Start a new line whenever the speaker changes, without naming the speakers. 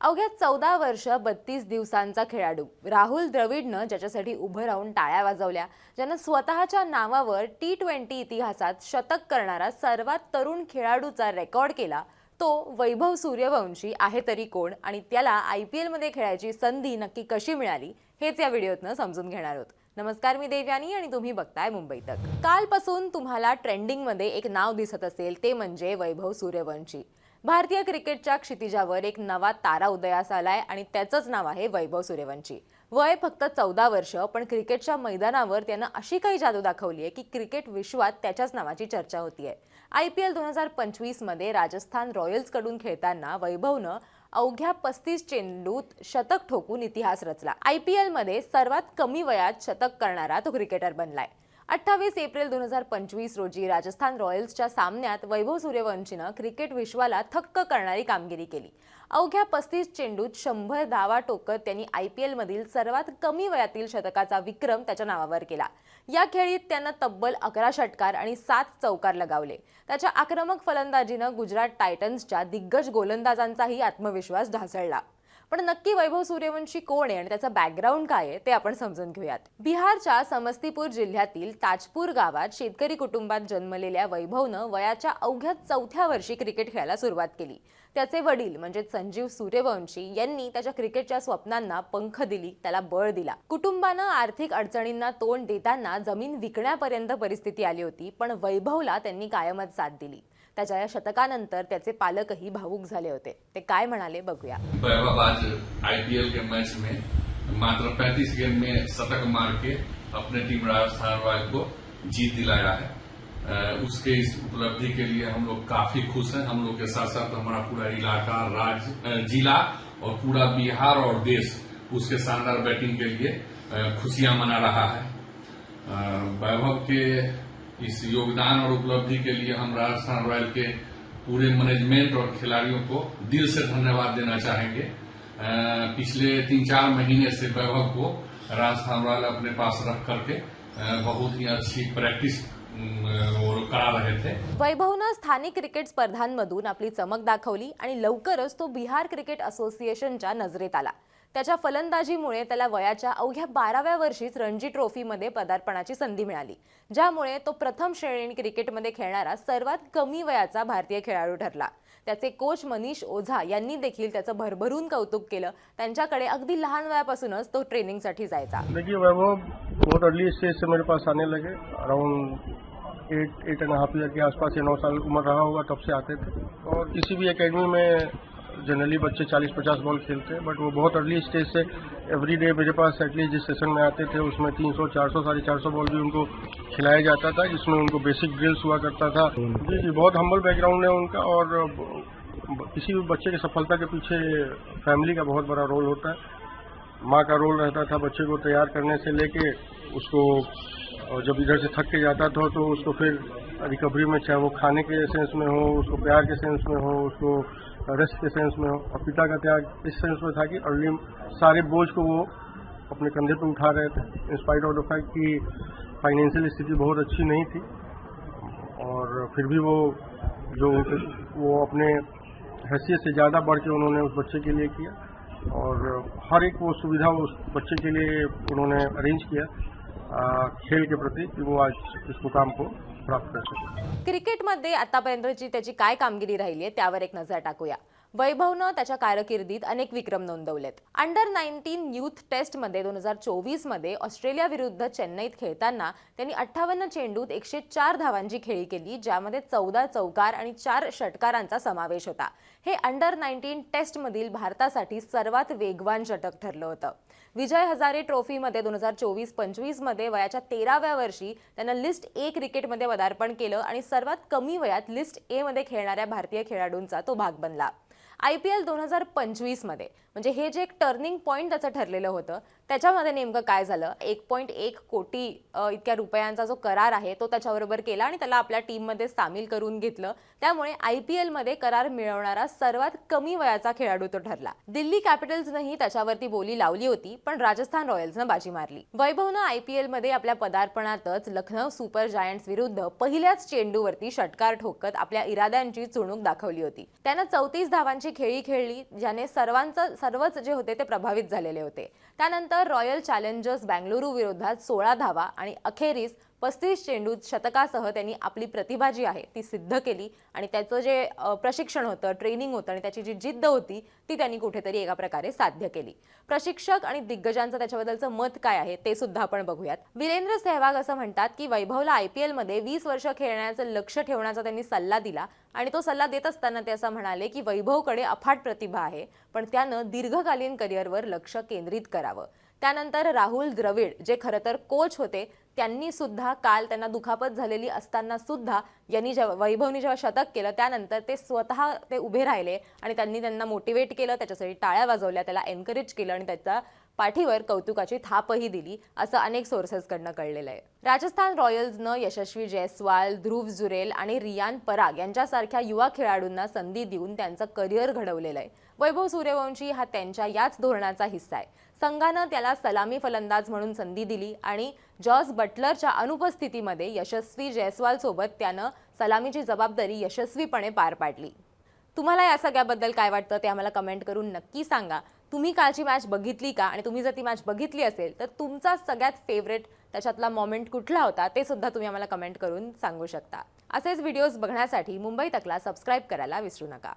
अवघ्या चौदा वर्ष बत्तीस दिवसांचा खेळाडू. राहुल द्रविडनं ज्याच्यासाठी उभं राहून टाळ्या वाजवल्या ज्यानं स्वतःच्या नावावर टी ट्वेंटी इतिहासात शतक करणारा सर्वात तरुण खेळाडूचा रेकॉर्ड केला तो वैभव सूर्यवंशी आहे तरी कोण आणि त्याला आय पी एलमध्ये खेळायची संधी नक्की कशी मिळाली हेच या व्हिडिओतनं समजून घेणार आहोत. नमस्कार मी देवयानी आणि तुम्ही बघताय मुंबई तक. कालपासून तुम्हाला ट्रेंडिंगमध्ये एक नाव दिसत असेल ते म्हणजे वैभव सूर्यवंशी. भारतीय क्रिकेटच्या क्षितिजावर एक नवा तारा उदयास आलाय आणि त्याचंच नाव आहे वैभव सूर्यवंशी. वय फक्त चौदा वर्ष पण क्रिकेटच्या मैदानावर त्यानं अशी काही जादू दाखवली आहे की क्रिकेट विश्वात त्याच्याच नावाची चर्चा होतीये. आय पी एल दोन हजार पंचवीसमध्ये राजस्थान रॉयल्सकडून खेळताना वैभवनं अवघ्या पस्तीस चेंडूत शतक ठोकून इतिहास रचला. आय पी एलमध्ये सर्वात कमी वयात शतक करणारा तो क्रिकेटर बनलाय. अठ्ठावीस एप्रिल दोन हजार पंचवीस रोजी राजस्थान रॉयल्सच्या सामन्यात वैभव सूर्यवंशीनं क्रिकेट विश्वाला थक्क करणारी कामगिरी केली. अवघ्या पस्तीस चेंडूत शंभर धावा टोकत त्यांनी आय पी एलमधील सर्वात कमी वयातील शतकाचा विक्रम त्याच्या नावावर केला. या खेळीत त्यानं तब्बल अकरा षटकार आणि सात चौकार लगावले. त्याच्या आक्रमक फलंदाजीनं गुजरात टायटन्सच्या दिग्गज गोलंदाजांचाही आत्मविश्वास ढासळला. पण नक्की वैभव सूर्यवंशी कोण आहे आणि त्याचा बॅकग्राऊंड काय आहे ते आपण समजून घेऊयात. बिहारच्या समस्तीपूर जिल्ह्यातील ताजपूर गावात शेतकरी कुटुंबात जन्मलेल्या वैभवनं वयाच्या अवघ्या चौथ्या वर्षी क्रिकेट खेळायला सुरुवात केली. त्याचे वडील म्हणजे संजीव सूर्यवंशी यांनी त्याच्या क्रिकेटच्या स्वप्नांना पंख दिली त्याला बळ दिला. कुटुंबानं आर्थिक अडचणींना तोंड देताना जमीन विकण्यापर्यंत परिस्थिती आली होती पण वैभवला त्यांनी कायमच साथ दिली. त्याच्या या शतकानंतर त्याचे पालकही भावूक झाले होते. ते काय म्हणाले बघूया.
वैभव आज आईपीएल के मैच में मात्र 35 गेंद में शतक मार के अपने टीम राजस्थान रॉयल को जीत दिलाया है। उसके इस उपलब्धि के लिए हम लोग काफ़ी खुश हैं। हम लोग के साथ साथ हमारा पूरा इलाका राज्य जिला और पूरा बिहार और देश उसके शानदार बैटिंग के लिए खुशियाँ मना रहा है। वैभव के इस योगदान और उपलब्धि के लिए हम राजस्थान रॉयल के पूरे मैनेजमेंट और खिलाड़ियों को दिल से धन्यवाद देना चाहेंगे। पिछले तीन चार महीने से वैभव को राजस्थान रॉयल अपने पास रख करके बहुत ही अच्छी प्रैक्टिस
वैभवनं स्थानिक क्रिकेट स्पर्धांमधून आपली चमक दाखवली आणि लवकरच तो बिहार क्रिकेट असोसिएशनच्या नजरेत आला. त्याच्या फलंदाजीमुळे त्याला वयाच्या अवघ्या बाराव्या वर्षीच रणजी ट्रॉफीमध्ये पदार्पणाची संधी मिळाली. ज्यामुळे तो प्रथम श्रेणी क्रिकेटमध्ये खेळणारा सर्वात कमी वयाचा भारतीय खेळाडू ठरला. त्याचे कोच मनीष ओझा यांनी देखील त्याचं भरभरून कौतुक केलं. त्यांच्याकडे अगदी लहान वयापासूनच तो ट्रेनिंगसाठी जायचा.
देखिए वैभव बहुत अर्ली स्टेज से मेरे पास आने लगे. Around eight eight and half year के आसपास या नौ साल उम्र रहा होगा तब से आते थे। और किसी भी एकेडमी में जनरली बच्चे 40-50 बॉल खेलते हैं बट वो बहुत अर्ली स्टेज से एवरी डे मेरे पास एटलीस्ट जिस सेशन में आते थे, उसमें 300 400 साढ़े चार बॉल भी उनको खिलाया जाता था, जिसमें उनको बेसिक ड्रिल्स हुआ करता था। जी जी, बहुत हम्बल बैकग्राउंड है उनका और किसी भी बच्चे की सफलता के पीछे फैमिली का बहुत बड़ा रोल होता है। माँ का रोल रहता था बच्चे को तैयार करने से लेके उसको, और जब इधर से थक के जाता था तो उसको फिर रिकवरी में, चाहे वो खाने के सेंस में हो, उसको प्यार के सेंस में हो, उसको रेस्ट के सेंस में हो और पिता का त्याग इस सेंस में था कि अर्ली सारे बोझ को वो अपने कंधे पर उठा रहे थे in spite of the fact कि फाइनेंशियल स्थिति बहुत अच्छी नहीं थी और फिर भी वो जो वो अपने हैसियत से ज़्यादा बढ़ के उन्होंने उस बच्चे के लिए किया और हर एक वो सुविधा उस बच्चे के लिए उन्होंने अरेंज किया आ, खेल के प्रति कि वो आज इस मुकाम को
क्रिकेटमध्ये आतापर्यंतची त्याची काय कामगिरी राहिली आहे त्यावर एक नजर टाकूया. वैभवनं त्याच्या कारकिर्दीत अनेक विक्रम नोंदवलेत. अंडर नाईन्टीन युथ टेस्टमध्ये दोन हजार चोवीसमध्ये ऑस्ट्रेलियाविरुद्ध चेन्नईत खेळताना त्यांनी अठ्ठावन्न चेंडूत एकशे चार धावांची खेळी केली ज्यामध्ये चौदा चौकार आणि चार षटकारांचा समावेश होता. हे अंडर नाईन्टीन टेस्टमधील भारतासाठी सर्वात वेगवान षटक ठरलं होतं. विजय हजारे ट्रॉफीमध्ये दोन हजार चोवीस पंचवीसमध्ये वयाच्या तेराव्या वर्षी त्यानं लिस्ट ए क्रिकेटमध्ये पदार्पण केलं आणि सर्वात कमी वयात लिस्ट ए मध्ये खेळणाऱ्या भारतीय खेळाडूंचा तो भाग बनला. आय पी एल दोन हजार पंचवीसमध्ये म्हणजे हे जे एक टर्निंग पॉईंट त्याचं ठरलेलं होतं त्याच्यामध्ये नेमकं काय झालं? एक पॉईंट एक कोटी इतक्या रुपयांचा जो करार आहे तो त्याच्याबरोबर केला आणि त्याला आपल्या टीममध्ये सामील करून घेतलं. त्यामुळे आय पी एलमध्ये करार मिळवणारा सर्वात कमी वयाचा खेळाडू तो ठरला. दिल्ली कॅपिटल्सनंही त्याच्यावरती बोली लावली होती पण राजस्थान रॉयल्सनं बाजी मारली. वैभवनं आय पी एलमध्ये आपल्या पदार्पणातच लखनौ सुपर जायंट्स विरुद्ध पहिल्याच चेंडूवरती षटकार ठोकत आपल्या इराद्यांची चुणूक दाखवली होती. त्यानं चौतीस धावांची खेळी खेळली ज्याने सर्वांचं सर्वच जे होते ते प्रभावित झालेले होते. त्यानंतर रॉयल चॅलेंजर्स बँगलुरू विरोधात सोळा धावा आणि अखेरीस पस्तीस चेंडूत शतकासह त्यांनी आपली प्रतिभा जी आहे ती सिद्ध केली. आणि त्याचं जे प्रशिक्षण होतं ट्रेनिंग होतं आणि त्याची जी जिद्द होती ती त्यांनी कुठेतरी एका प्रकारे साध्य केली. प्रशिक्षक आणि दिग्गजांचं त्याच्याबद्दलचं मत काय आहे ते सुद्धा आपण बघूयात. वीरेंद्र सहवाग असं म्हणतात की वैभवला आय पी एलमध्ये वीस वर्ष खेळण्याचं लक्ष ठेवण्याचा त्यांनी सल्ला दिला. आणि तो सल्ला देत असताना ते असं म्हणाले की वैभवकडे अफाट प्रतिभा आहे पण त्यानं दीर्घकालीन करिअरवर लक्ष केंद्रित करावं. त्यानंतर राहुल द्रविड जे खरं तर कोच होते त्यांनी सुद्धा काल त्यांना दुखापत झालेली असताना सुद्धा यांनी जेव्हा वैभवनी जेव्हा शतक केलं त्यानंतर ते स्वतः ते उभे राहिले आणि त्यांनी त्यांना मोटिवेट केलं त्याच्यासाठी टाळ्या वाजवल्या त्याला एनकरेज केलं आणि त्याचा पाठीवर कौतुकाची थापही दिली असं अनेक सोर्सेसकडनं कळलेलं आहे. राजस्थान रॉयल्सनं यशस्वी जयस्वाल ध्रुव जुरेल आणि रियान पराग यांच्यासारख्या युवा खेळाडूंना संधी देऊन त्यांचं करिअर घडवलेलं आहे. वैभव सूर्यवंशी हा त्यांच्या याच धोरणाचा हिस्सा आहे. संघानं त्याला सलामी फलंदाज म्हणून संधी दिली आणि जॉस बटलरच्या अनुपस्थितीमध्ये यशस्वी जयस्वालसोबत त्यानं सलामीची जबाबदारी यशस्वीपणे पार पाडली. तुम्हाला या सगळ्याबद्दल काय वाटतं ते आम्हाला कमेंट करून नक्की सांगा. तुम्ही कालची मॅच बघितली का? आणि तुम्ही जर ती मॅच बघितली असेल तर तुमचा सगळ्यात फेवरेट त्याच्यातला मोमेंट कुठला होता ते सुद्धा तुम्ही आम्हाला कमेंट करून सांगू शकता. असेच व्हिडिओज बघण्यासाठी मुंबई तकला सबस्क्राईब करायला विसरू नका.